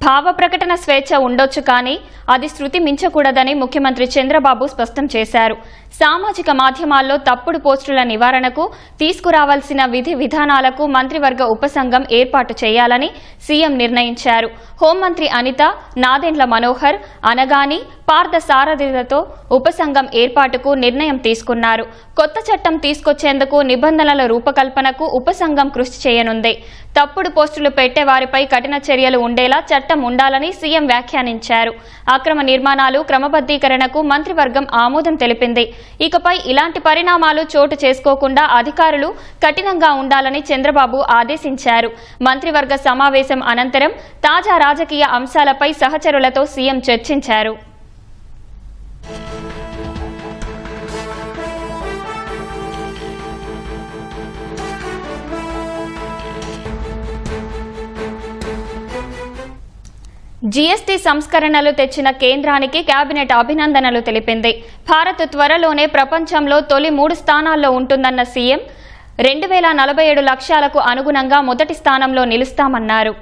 భావ ప్రకటన స్వేచ్ఛ ఉండొచ్చు కానీ అది శృతి మించకూడదని ముఖ్యమంత్రి చంద్రబాబు స్పష్టం చేశారు. సామాజిక మాధ్యమాల్లో తప్పుడు పోస్టుల నివారణకు తీసుకురావాల్సిన విధి విధానాలకు మంత్రివర్గ ఉపసంఘం ఏర్పాటు చేయాలని సీఎం నిర్ణయించారు. హోంమంత్రి అనిత నాదెండ్ల మనోహర్ అనగాని పార్థ సారథిలతో ఉపసంఘం ఏర్పాటుకు నిర్ణయం తీసుకున్నారు. కొత్త చట్టం తీసుకొచ్చేందుకు నిబంధనల రూపకల్పనకు ఉపసంఘం కృషి చేయనుంది. తప్పుడు పోస్టులు పెట్టే వారిపై కఠిన చర్యలు ఉండేలా చట్టం ఉండాలని సీఎం వ్యాఖ్యానించారు. అక్రమ నిర్మాణాలు క్రమబద్దీకరణకు మంత్రివర్గం ఆమోదం తెలిపింది. ఇకపై ఇలాంటి పరిణామాలు చోటు చేసుకోకుండా అధికారులు కఠినంగా ఉండాలని చంద్రబాబు ఆదేశించారు. మంత్రివర్గ సమావేశం అనంతరం తాజా రాజకీయ అంశాలపై సహచరులతో సీఎం చర్చించారు. జీఎస్టీ సంస్కరణలు తెచ్చిన కేంద్రానికి కేబినెట్ అభినందనలు తెలిపింది. భారత్ త్వరలోనే ప్రపంచంలో తొలి మూడు స్థానాల్లో ఉంటుందన్న సీఎం రెండు వేల నలభై ఏడు లక్ష్యాలకు అనుగుణంగా మొదటి స్థానంలో నిలుస్తామన్నారు.